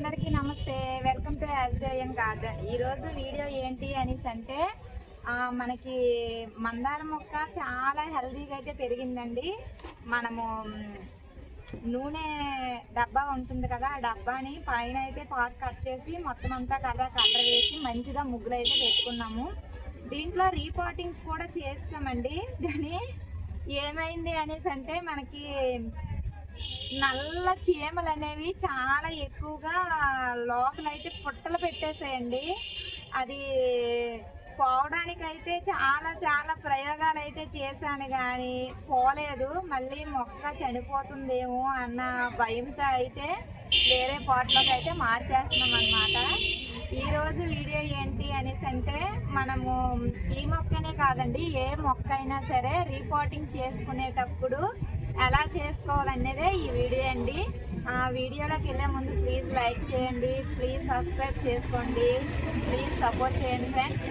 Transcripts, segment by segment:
అందరికీ నమస్తే. Welcome to SJN garden. ఈరోజు వీడియో ఏంటి అనేసి అంటే మనకి మందార మొక్క చాలా హెల్దీగా అయితే పెరిగిందండి. మనము నూనె డబ్బా ఉంటుంది కదా ఆ డబ్బాని పైన అయితే పాట్ కట్ చేసి మొత్తం అంతా కర్ర కర్ర వేసి మంచిగా ముగ్గులు అయితే పెట్టుకున్నాము. దీంట్లో రీపాటింగ్ కూడా చేస్తామండి. కానీ ఏమైంది అనేసి అంటే మనకి నల్ల చీమలు అనేవి చాలా ఎక్కువగా లోపలైతే పుట్టలు పెట్టేసాయండి. అది పోవడానికి అయితే చాలా చాలా ప్రయోగాలు అయితే చేశాను కానీ పోలేదు. మళ్ళీ మొక్క చనిపోతుందేమో అన్న భయంతో అయితే వేరే పాట్లోకి అయితే మార్చేస్తున్నాం అనమాట ఈరోజు వీడియో ఏంటి అనేసి అంటే మనము ఈ మొక్కనే కాదండి ఏ మొక్క అయినా సరే రీపోర్టింగ్ చేసుకునేటప్పుడు ఎలా చేసుకోవాలనేదే ఈ వీడియో అండి. ఆ వీడియోలోకి వెళ్ళే ముందు ప్లీజ్ లైక్ చేయండి ప్లీజ్ సబ్స్క్రైబ్ చేసుకోండి ప్లీజ్ సపోర్ట్ చేయండి ఫ్రెండ్స్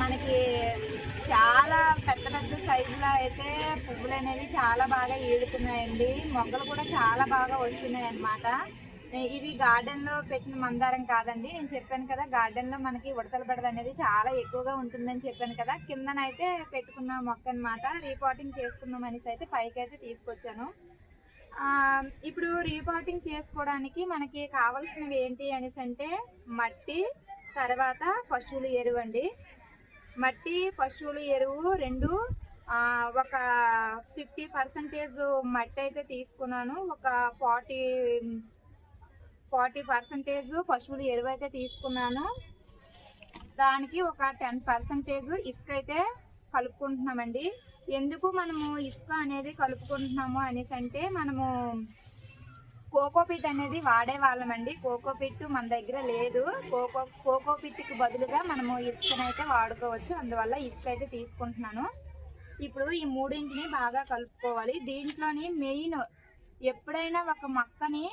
మనకి చాలా పెద్ద పెద్ద సైజులో అయితే పువ్వులు అనేవి చాలా బాగా ఈడుతున్నాయండి. మొగ్గలు కూడా చాలా బాగా వస్తున్నాయి అన్నమాట ఇది గార్డెన్లో పెట్టిన మందారం కాదండి. నేను చెప్పాను కదా గార్డెన్లో మనకి ఉడతల బెడద అనేది చాలా ఎక్కువగా ఉంటుందని చెప్పాను కదా. కిందనైతే పెట్టుకున్న మొక్క అనమాట రీపాటింగ్ చేసుకుందాం అనేసి అయితే పైకి అయితే తీసుకొచ్చాను ఇప్పుడు రీపాటింగ్ చేసుకోవడానికి మనకి కావాల్సినవి ఏంటి అనేసి అంటే మట్టి తర్వాత పశువుల ఎరువు అండి. మట్టి పశువుల ఎరువు రెండు ఒక ఫిఫ్టీ పర్సెంటేజ్ మట్టి అయితే తీసుకున్నాను. ఒక ఫార్టీ ఫార్టీ పర్సెంటేజ్ పశువులు ఎరువు అయితే తీసుకున్నాను. దానికి ఒక టెన్ పర్సెంటేజ్ ఇసుక అయితే కలుపుకుంటున్నామండి. ఎందుకు మనము ఇసుక అనేది కలుపుకుంటున్నాము అనేసి అంటే మనము కోకోపిట్ అనేది వాడే వాళ్ళమండి. కోకోపిట్ మన దగ్గర లేదు. కోకో కోకోపిట్కి బదులుగా మనము ఇసుకనైతే వాడుకోవచ్చు. అందువల్ల ఇసుక అయితే తీసుకుంటున్నాను. ఇప్పుడు ఈ మూడింటిని బాగా కలుపుకోవాలి. దీంట్లోని మెయిన్ ఎప్పుడైనా ఒక మొక్కని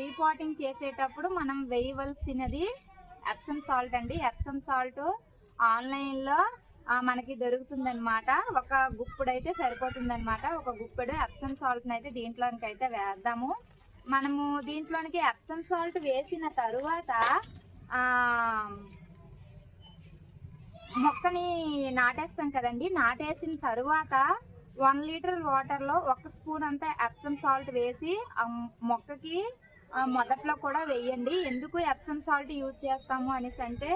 రీపాటింగ్ చేసేటప్పుడు మనం వేయవలసినది ఎప్సమ్ సాల్ట్ అండి. ఎప్సమ్ సాల్ట్ ఆన్లైన్లో మనకి దొరుకుతుందనమాట ఒక గుప్పుడు అయితే ఒక గుప్పెడు ఎప్సమ్ సాల్ట్ని అయితే దీంట్లోనికి అయితే వేద్దాము. మనము దీంట్లోనికి ఎప్సమ్ సాల్ట్ వేసిన తరువాత మొక్కని నాటేస్తాం కదండి. నాటేసిన తరువాత వన్ లీటర్ వాటర్లో ఒక స్పూన్ అంతా ఎప్సమ్ సాల్ట్ వేసి ఆ మొక్కకి మొదట్లో కూడా వేయండి. ఎందుకు ఎప్సమ్ సాల్ట్ యూజ్ చేస్తాము అనేసి అంటే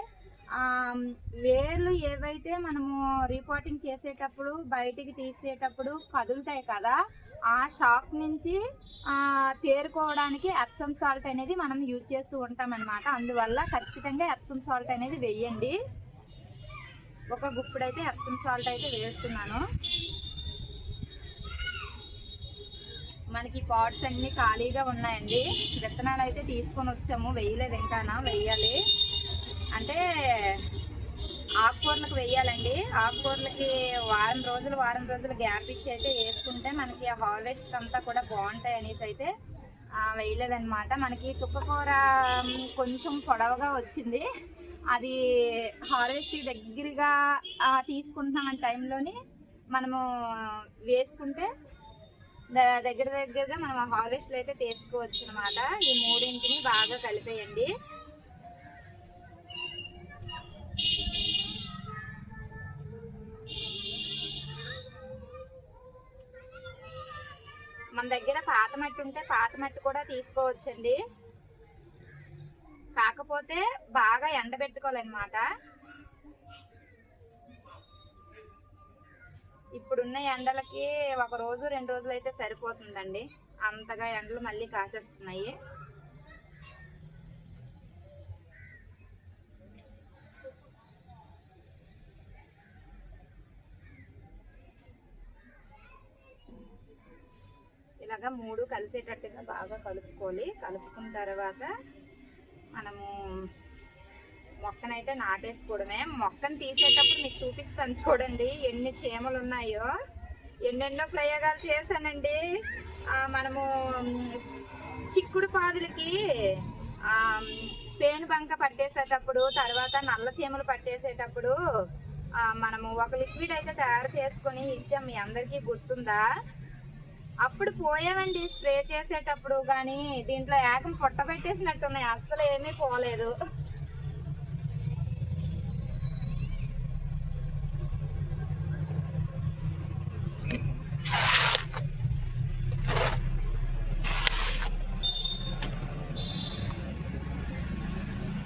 వేర్లు ఏవైతే మనము రిపోర్టింగ్ చేసేటప్పుడు బయటికి తీసేటప్పుడు కదులుతాయి కదా ఆ షాక్ నుంచి తేరుకోవడానికి ఎప్సమ్ సాల్ట్ అనేది మనం యూజ్ చేస్తూ ఉంటామన్నమాట. అందువల్ల ఖచ్చితంగా ఎప్సమ్ సాల్ట్ అనేది వేయండి. ఒక గుప్పుడైతే ఎప్సమ్ సాల్ట్ అయితే వేస్తున్నాను. మనకి పాట్స్ అన్ని ఖాళీగా ఉన్నాయండి. విత్తనాలు అయితే తీసుకొని వచ్చాము. వేయలేదు ఇంకానా వెయ్యాలి అంటే ఆకుకూరలకు వెయ్యాలండి ఆకుకూరలకి వారం రోజులు వారం రోజులు గ్యాప్ ఇచ్చి అయితే వేసుకుంటే మనకి హార్వెస్ట్ అంతా కూడా బాగుంటాయి అనేసి అయితే వేయలేదనమాట వేయలేదన్నమాట. మనకి చుక్కకూర కొంచెం పొడవుగా వచ్చింది. అది హార్వెస్ట్ దగ్గరగా తీసుకుంటున్నాం టైంలోని మనము వేసుకుంటే దగ్గర దగ్గరగా మనం హార్వెస్ట్లు అయితే తీసుకోవచ్చు అనమాట ఈ మూడింటిని బాగా కలిపేయండి. మన దగ్గర పాత మట్టి ఉంటే పాత మట్టి కూడా తీసుకోవచ్చండి. కాకపోతే బాగా ఎండబెట్టుకోవాలన్నమాట. ఇప్పుడున్న ఎండలకి ఒక రోజు రెండు రోజులు అయితే సరిపోతుందండి. అంతగా ఎండలు మళ్ళీ కాసేస్తున్నాయి. ఇలాగా మూడు కలిసేటట్టుగా బాగా కలుపుకోవాలి. కలుపుకున్న తర్వాత మనము మొక్కనైతే నాటేసుకోవడమే. మొక్కను తీసేటప్పుడు మీకు చూపిస్తాను చూడండి ఎన్ని చీమలు ఉన్నాయో. ఎన్నెన్నో ప్రయోగాలు చేశానండి. మనము చిక్కుడు పాదులకి పేను బంక పట్టేసేటప్పుడు తర్వాత నల్ల చీమలు పట్టేసేటప్పుడు మనము ఒక లిక్విడ్ అయితే తయారు చేసుకొని ఇచ్చాం మీ అందరికీ గుర్తుందా? అప్పుడు పోయామండి స్ప్రే చేసేటప్పుడు కానీ దీంట్లో ఏకం పొట్ట పెట్టేసినట్టున్నాయి. అస్సలు ఏమీ పోలేదు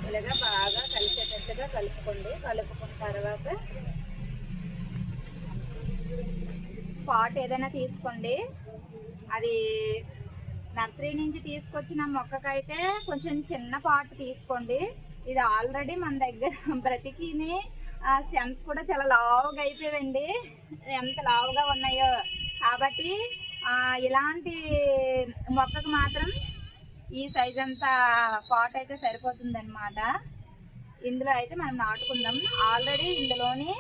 ఇలాగా బాగా కలిసేటట్టుగా కలుపుకోండి కలుపుకున్న తర్వాత పాట్ ఏదైనా తీసుకోండి. అది నర్సరీ నుంచి తీసుకొచ్చిన మొక్కకైతే కొంచెం చిన్న పాట్ తీసుకోండి. ఇది ఆల్రెడీ మన దగ్గర బ్రతికిని స్టెమ్స్ కూడా చాలా లావుగా అయిపోయాయండి. ఎంత లావుగా ఉన్నాయో. కాబట్టి ఇలాంటి మొక్కకు మాత్రం ఈ సైజ్ అంతా పాట్ అయితే సరిపోతుంది ఇందులో అయితే మనం నాటుకుందాం. ఆల్రెడీ ఇందులోని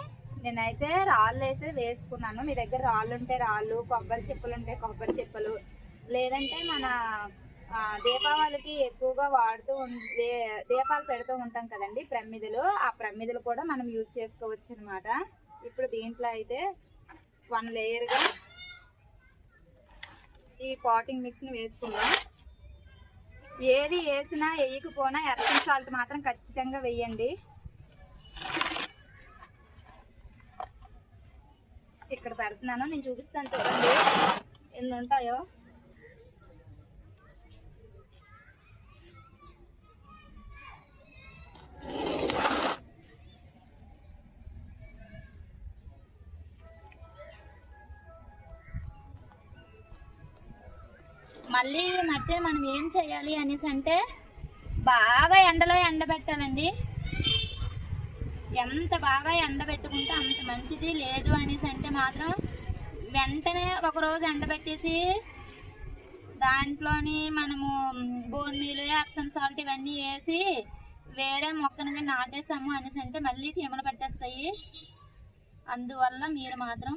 నేనైతే రాళ్ళు వేసి వేసుకున్నాను. మీ దగ్గర రాళ్ళు ఉంటే రాళ్ళు కొబ్బరి చెప్పులు ఉంటే కొబ్బరి చెప్పులు. లేదంటే మన దీపావళికి ఎక్కువగా వాడుతూ ఉం- దీపాలు పెడుతూ ఉంటాం కదండి ప్రమిదలు. ఆ ప్రమిదలు కూడా మనం యూజ్ చేసుకోవచ్చు అనమాట ఇప్పుడు దీంట్లో అయితే వన్ లేయర్గా ఈ పాటింగ్ మిక్స్ని వేసుకుందాం. ఏది వేసినా వేయకపోయినా ఎర్రన్ సాల్ట్ మాత్రం ఖచ్చితంగా వేయండి. ఇక్కడ పెడుతున్నాను. నేను చూపిస్తాను చూడండి. ఎన్ని ఉంటాయో. మళ్ళీ మట్టి మనం ఏం చేయాలి అనేసి అంటే బాగా ఎండలో ఎండబెట్టాలండి. ఎంత బాగా ఎండబెట్టుకుంటే అంత మంచిది. లేదు అనేసి అంటే మాత్రం వెంటనే ఒకరోజు ఎండబెట్టేసి దాంట్లోని మనము బోన్ మీలు యాప్సమ్ సాల్ట్ ఇవన్నీ వేసి వేరే మొక్కను నాటేసాము అనేసి అంటే మళ్ళీ చీమలు పట్టేస్తాయి. అందువల్ల మీరు మాత్రం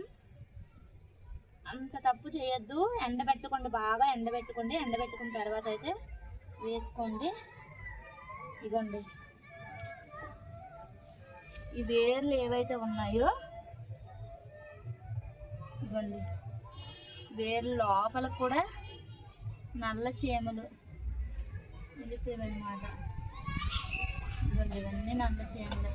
అంత తప్పు చేయొద్దు. ఎండబెట్టుకోండి బాగా ఎండబెట్టుకోండి. ఎండబెట్టుకున్న తర్వాత అయితే వేసుకోండి. ఇగోండి. ఈ వేర్లు ఏవైతే ఉన్నాయో ఇవ్వండి వేర్లు లోపల కూడా నల్ల చీమలు వెళ్ళిపోయావన్నమాట ఇవ్వండి ఇవన్నీ నల్ల చీమలు.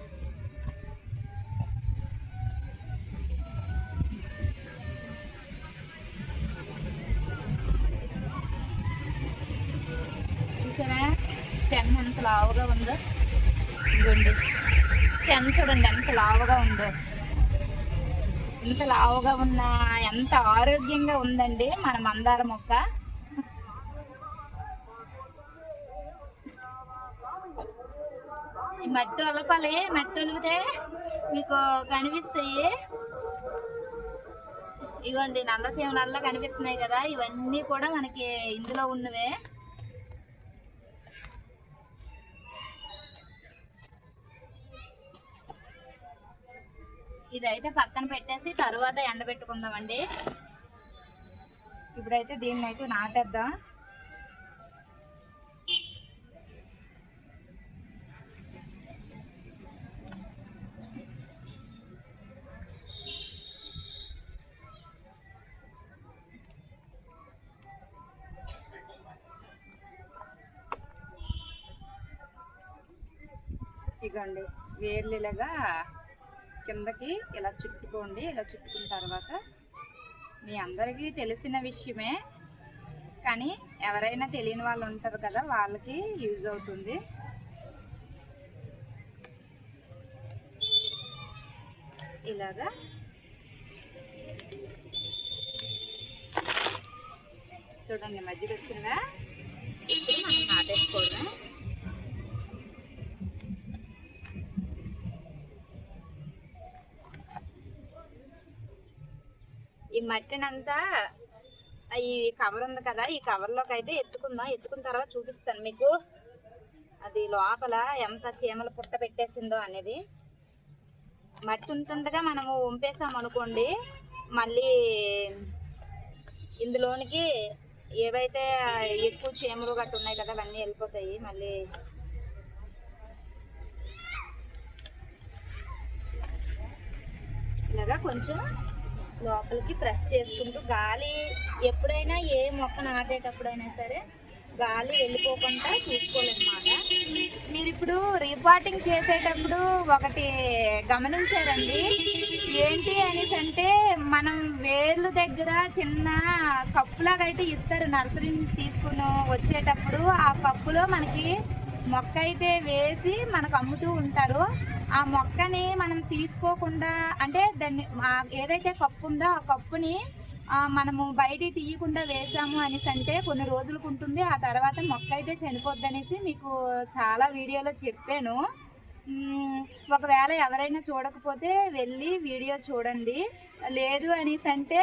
చూసారా? స్టెమ్ ఎంత లావుగా ఉందో? ఇవ్వండి స్టెమ్ చూడండి ఎంత లావుగా ఉందో. ఎంత లావుగా ఉన్న ఎంత ఆరోగ్యంగా ఉందండి మన మందార మొక్క. ఈ మట్టి ఒలపాలి మట్టి ఒలిపితే మీకు కనిపిస్తాయి ఇవ్వండి నల్ల చీమ నల్ల కనిపిస్తున్నాయి కదా ఇవన్నీ కూడా మనకి ఇందులో ఉన్నవే. ఇదైతే పక్కన పెట్టేసి తర్వాత ఎండబెట్టుకుందామండి. ఇప్పుడైతే దీన్ని అయితే నాటేద్దాం. ఇగోండి వేర్లు ఇలాగా కిందకి ఇలా చుట్టుకోండి ఇలా చుట్టుకున్న తర్వాత మీ అందరికీ తెలిసిన విషయమే. కానీ ఎవరైనా తెలియని వాళ్ళు ఉంటారు కదా వాళ్ళకి యూజ్ అవుతుంది. ఇలాగా. చూడండి మజ్జిగ వచ్చిందా? మనం నాటేసుకోవడమే మట్టిని మట్టినంతా ఈ కవర్ ఉంది కదా ఈ కవర్లోకి అయితే ఎత్తుకుందాం. ఎత్తుకున్న తర్వాత చూపిస్తాను మీకు. అది లోపల ఎంత చీమలు పుట్ట పెట్టేసిందో అనేది. మట్టి ఉంటుండగా మనము వంపేసాం అనుకోండి మళ్ళీ ఇందులోనికి ఏవైతే ఎక్కువ చీమలు గట్టు ఉన్నాయి కదా అవన్నీ వెళ్ళిపోతాయి. మళ్ళీ ఇలాగా కొంచెం లోపలికి ప్రెస్ చేసుకుంటూ గాలి ఎప్పుడైనా ఏ మొక్క నాటేటప్పుడైనా సరే గాలి వెళ్ళిపోకుండా చూసుకోవాలన్నమాట. మీరు ఇప్పుడు రీపాటింగ్ చేసేటప్పుడు ఒకటి గమనించారండి? ఏంటి అనేసి అంటే మనం వేర్లు దగ్గర చిన్న కప్పులాగా అయితే ఇస్తారు. నర్సరీ నుంచి తీసుకుని వచ్చేటప్పుడు ఆ కప్పులో మనకి మొక్క అయితే వేసి మనకు అమ్ముతూ ఉంటారు. ఆ మొక్కని మనం తీసుకోకుండా అంటే దాన్ని ఏదైతే కప్పు ఉందో ఆ కప్పుని మనము బయట తీయకుండా వేసాము అనేసి అంటే కొన్ని రోజులకు ఉంటుంది. ఆ తర్వాత మొక్క అయితే చనిపోద్ది అనేసి మీకు చాలా వీడియోలో చెప్పాను. ఒకవేళ ఎవరైనా చూడకపోతే వెళ్ళి వీడియో చూడండి. లేదు అనేసి అంటే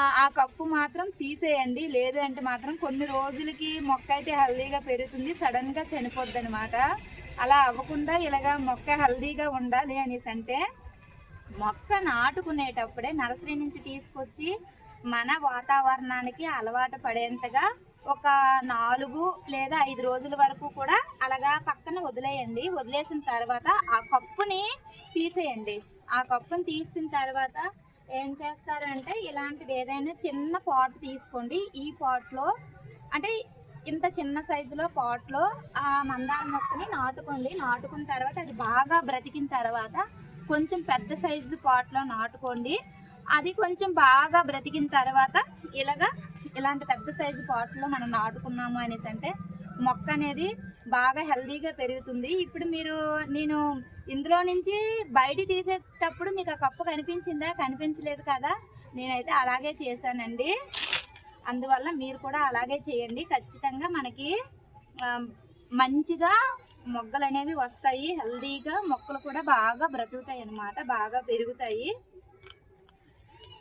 ఆ ఆ కప్పు మాత్రం తీసేయండి. లేదు అంటే మాత్రం కొన్ని రోజులకి మొక్క అయితే హెల్దీగా పెరుగుతుంది సడన్గా చనిపోద్ది అనమాట అలా అవ్వకుండా ఇలాగా మొక్క హెల్దీగా ఉండాలి అనేసి అంటే మొక్క నాటుకునేటప్పుడే నర్సరీ నుంచి తీసుకొచ్చి మన వాతావరణానికి అలవాటు పడేంతగా ఒక నాలుగు లేదా ఐదు రోజుల వరకు కూడా అలాగా పక్కన వదిలేయండి. వదిలేసిన తర్వాత ఆ కప్పుని తీసేయండి. ఆ కప్పుని తీసిన తర్వాత ఏం చేస్తారంటే ఇలాంటిది ఏదైనా చిన్న పాట్ తీసుకోండి. ఈ పాట్లో అంటే ఇంత చిన్న సైజులో పాట్లో ఆ మందార మొక్కని నాటుకోండి. నాటుకున్న తర్వాత అది బాగా బ్రతికిన తర్వాత కొంచెం పెద్ద సైజు పాట్లో నాటుకోండి. అది కొంచెం బాగా బ్రతికిన తర్వాత ఇలాగా ఇలాంటి పెద్ద సైజు పాట్లో మనం నాటుకున్నాము అనేసి అంటే మొక్క అనేది బాగా హెల్దీగా పెరుగుతుంది. ఇప్పుడు మీరు నేను ఇందులో నుంచి బయట తీసేటప్పుడు మీకు ఆ కప్పు కనిపించిందా? కనిపించలేదు కదా. నేనైతే అలాగే చేశానండి. అందువల్ల మీరు కూడా అలాగే చేయండి. ఖచ్చితంగా మనకి మంచిగా మొగ్గలు అనేవి వస్తాయి. హెల్దీగా మొక్కలు కూడా బాగా బ్రతుకుతాయి అన్నమాట బాగా పెరుగుతాయి.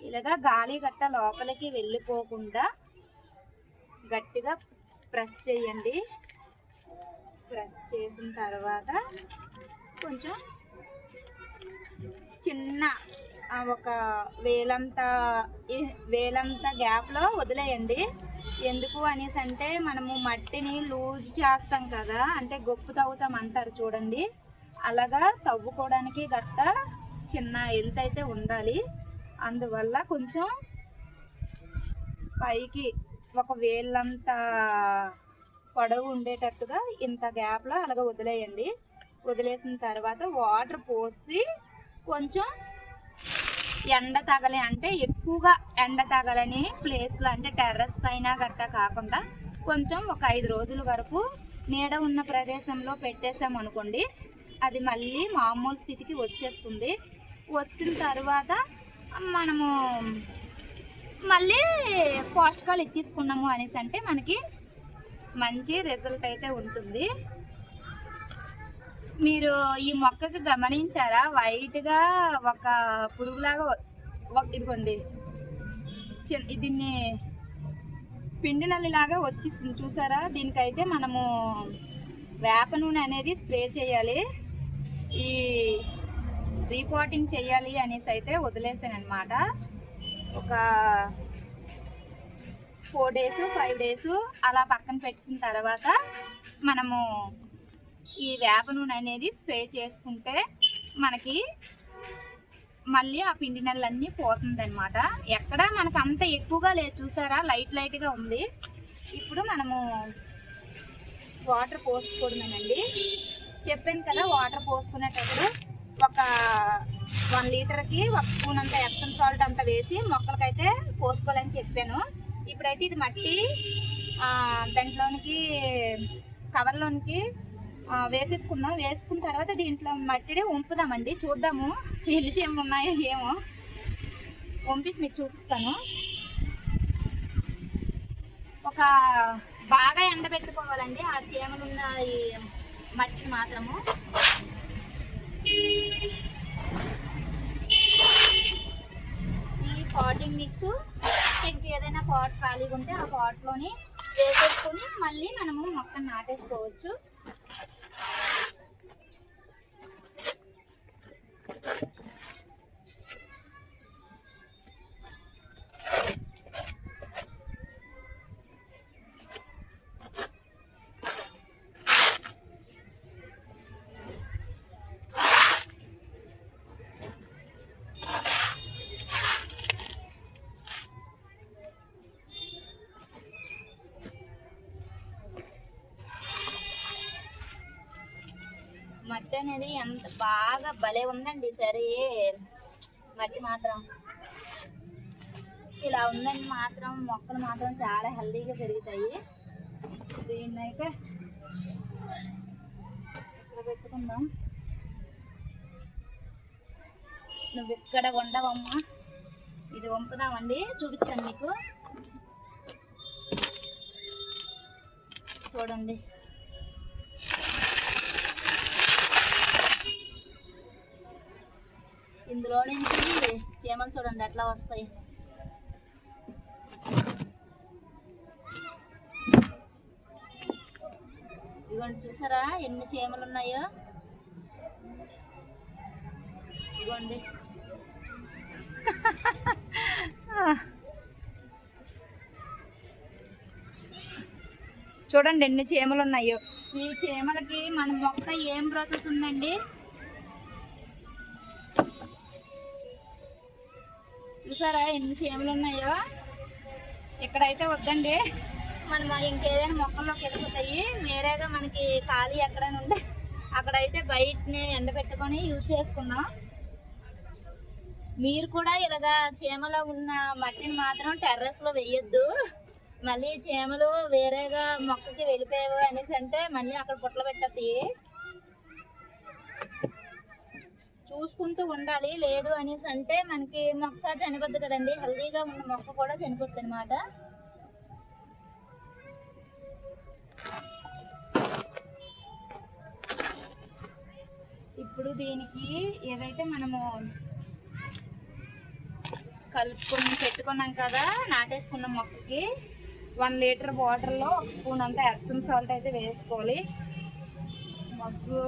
ఇలాగా గాలి గట్ట లోపలికి వెళ్ళిపోకుండా గట్టిగా ప్రెస్ చేయండి. ప్రెస్ చేసిన తర్వాత కొంచెం చిన్న ఒక వేలంత వేలంత గ్యాప్లో వదిలేయండి. ఎందుకు అనేసి అంటే మనము మట్టిని లూజ్ చేస్తాం కదా అంటే గొప్పు తవ్వుతాం అంటారు చూడండి. అలాగా తవ్వుకోవడానికి గట్ట చిన్న ఎల్త్ అయితే ఉండాలి. అందువల్ల కొంచెం పైకి ఒక వేళ్ళంత పొడవు ఉండేటట్టుగా ఇంత గ్యాప్లో అలాగ వదిలేయండి. వదిలేసిన తర్వాత వాటర్ పోసి కొంచెం ఎండ తగలి అంటే ఎక్కువగా ఎండ తగలని ప్లేస్లో అంటే టెర్రస్ పైన గట్టా కాకుండా కొంచెం ఒక ఐదు రోజుల వరకు నీడ ఉన్న ప్రదేశంలో పెట్టేసాం అనుకోండి అది మళ్ళీ మామూలు స్థితికి వచ్చేస్తుంది. వచ్చిన తర్వాత మనము మళ్ళీ పోషకాలు ఇచ్చేసుకున్నాము అనేసి అంటే మనకి మంచి రిజల్ట్ అయితే ఉంటుంది. మీరు ఈ మొక్కకి గమనించారా? వైట్గా ఒక పురుగులాగా ఒక- ఇదిగోండి. దీన్ని పిండి నల్లిలాగా వచ్చేసింది. చూసారా? దీనికైతే మనము వేప నూనె అనేది స్ప్రే చేయాలి. ఈ రీపోటింగ్ చేయాలి అనేసి అయితే వదిలేసాను ఒక ఫోర్ డేస్ ఫైవ్ డేస్ అలా పక్కన పెట్టిన తర్వాత మనము ఈ వేప నూనె అనేది స్ప్రే చేసుకుంటే మనకి మళ్ళీ ఆ పిండి నెలలన్నీ పోతుంది అనమాట ఎక్కడ మనకు అంత ఎక్కువగా లేదు చూసారా? లైట్ లైట్గా ఉంది. ఇప్పుడు మనము వాటర్ పోసుకోవడమేనండి. చెప్పాను కదా వాటర్ పోసుకునేటప్పుడు ఒక వన్ లీటర్కి ఒక స్పూన్ అంత ఎప్సమ్ సాల్ట్ అంత వేసి మొక్కలకైతే పోసుకోవాలని చెప్పాను. ఇప్పుడైతే ఇది మట్టి దాంట్లోనికి కవర్లోనికి వేసేసుకుందాం. వేసుకున్న తర్వాత దీంట్లో మట్టిని వంపుదామండి. చూద్దాము. ఎన్ని చేమ ఉన్నాయో ఏమో. వంపేసి మీకు చూపిస్తాను. ఒక బాగా ఎండబెట్టుకోవాలండి. ఆ చీమలు ఉన్న ఈ మట్టిని మాత్రము. ఈ పాటింగ్ మిక్స్. మీకు ఏదైనా పాట్ ఖాళీగా ఉంటే ఆ పాట్లోని వేసేసుకొని మళ్ళీ మనము మొక్కను నాటేసుకోవచ్చు. అనేది ఎంత బాగా భలే ఉందండి సరే. మట్టి మాత్రం. ఇలా ఉందండి మాత్రం మొక్కలు మాత్రం చాలా హెల్దీగా పెరుగుతాయి. దీన్ని అయితే ఇక్కడ పెట్టుకుందాం. నువ్వు ఇక్కడ ఉండవమ్మా ఇది వంపుదామండి చూపిస్తాను మీకు. చూడండి. ఇందులో నుంచి చీమలు చూడండి ఎట్లా వస్తాయి. ఇదిగోండి చూసారా ఎన్ని చీమలు ఉన్నాయో? ఇదిగోండి. చూడండి ఎన్ని చీమలు ఉన్నాయో. ఈ చీమలకి మన మొక్క ఏం బ్రతుకుతుందండి? చూసారా ఎన్ని చీమలు ఉన్నాయో? ఇక్కడైతే వద్దండి. మనం ఇంకేదైనా మొక్కల్లోకి వెళ్ళిపోతాయి. వేరేగా మనకి ఖాళీ ఎక్కడైనా ఉంటే అక్కడైతే బయటని ఎండబెట్టుకొని యూజ్ చేసుకుందాం. మీరు కూడా ఇలాగా చీమలో ఉన్న మట్టిని మాత్రం టెర్రస్లో వేయొద్దు. మళ్ళీ చీమలు వేరేగా మొక్కకి వెళ్ళిపోయావు అనేసి అంటే మళ్ళీ అక్కడ పుట్టలు పెట్టద్ది. చూసుకుంటూ ఉండాలి. లేదు అనేసి అంటే మనకి మొక్క చనిపోద్ది కదండి. హెల్దీగా ఉన్న మొక్క కూడా చనిపోద్ది అనమాట ఇప్పుడు దీనికి ఏదైతే మనము కలుపుకొని పెట్టుకున్నాం కదా నాటేసుకున్న మొక్కకి వన్ లీటర్ వాటర్లో ఒక స్పూన్ అంతా ఎప్సమ్ సాల్ట్ అయితే వేసుకోవాలి. మగ్గు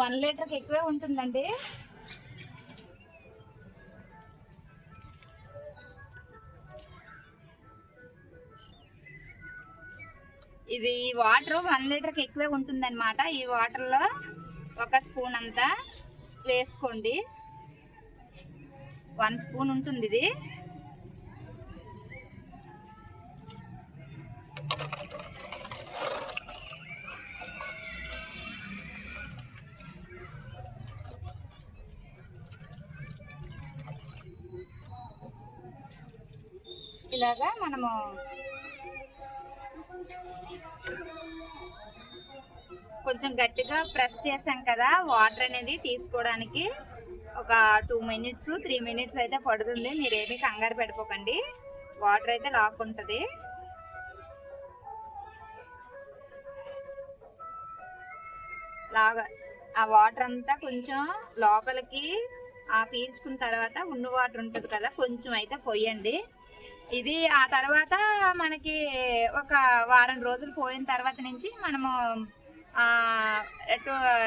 వన్ లీటర్కి ఎక్కువే ఉంటుందండి. ఇది వాటర్ వన్ లీటర్కి ఎక్కువే ఉంటుందన్నమాట. ఈ వాటర్లో ఒక స్పూన్ అంతా వేసుకోండి. వన్ స్పూన్ ఉంటుంది ఇది మనము కొంచెం గట్టిగా ప్రెస్ చేసాం కదా వాటర్ అనేది తీసుకోవడానికి ఒక టూ మినిట్స్ త్రీ మినిట్స్ అయితే పడుతుంది. మీరేమీ కంగారు పెట్టుకోకండి. వాటర్ అయితే లాక్కుంటుంది లాగా ఆ వాటర్ అంతా కొంచెం లోపలికి ఆ పీల్చుకున్న తర్వాత ఉన్న వాటర్ ఉంటుంది కదా కొంచెం అయితే పోయండి. ఇది ఆ తర్వాత మనకి ఒక వారం రోజులు పోయిన తర్వాత నుంచి మనము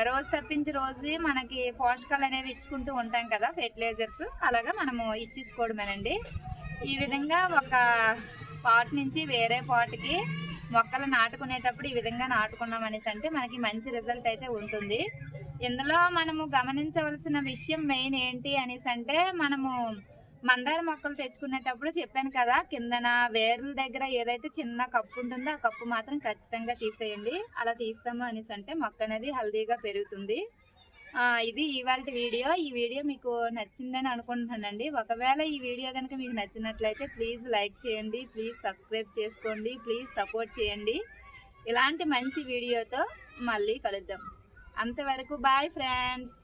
రోజు తప్పించి రోజు మనకి పోషకాలు అనేవి ఇచ్చుకుంటూ ఉంటాం కదా ఫెర్టిలైజర్స్. అలాగా మనము ఇచ్చేసుకోవడమేనండి. ఈ విధంగా ఒక పాట్ నుంచి వేరే పాట్కి మొక్కలు నాటుకునేటప్పుడు ఈ విధంగా నాటుకున్నాం అనేసి అంటే మనకి మంచి రిజల్ట్ అయితే ఉంటుంది. ఇందులో మనము గమనించవలసిన విషయం మెయిన్ ఏంటి అనేసి అంటే మనము మందార మొక్కలు తెచ్చుకునేటప్పుడు చెప్పాను కదా కిందన వేర్ల దగ్గర ఏదైతే చిన్న కప్పు ఉంటుందో ఆ కప్పు మాత్రం ఖచ్చితంగా తీసేయండి. అలా తీస్తాము అనేసి అంటే మొక్క అనేది హెల్దీగా పెరుగుతుంది. ఇది ఇవాళ వీడియో. ఈ వీడియో మీకు నచ్చిందని అనుకుంటున్నానండి. ఒకవేళ ఈ వీడియో కనుక మీకు నచ్చినట్లయితే ప్లీజ్ లైక్ చేయండి ప్లీజ్ సబ్స్క్రైబ్ చేసుకోండి ప్లీజ్ సపోర్ట్ చేయండి. ఇలాంటి మంచి వీడియోతో మళ్ళీ కలుద్దాం. అంతవరకు బాయ్ ఫ్రెండ్స్.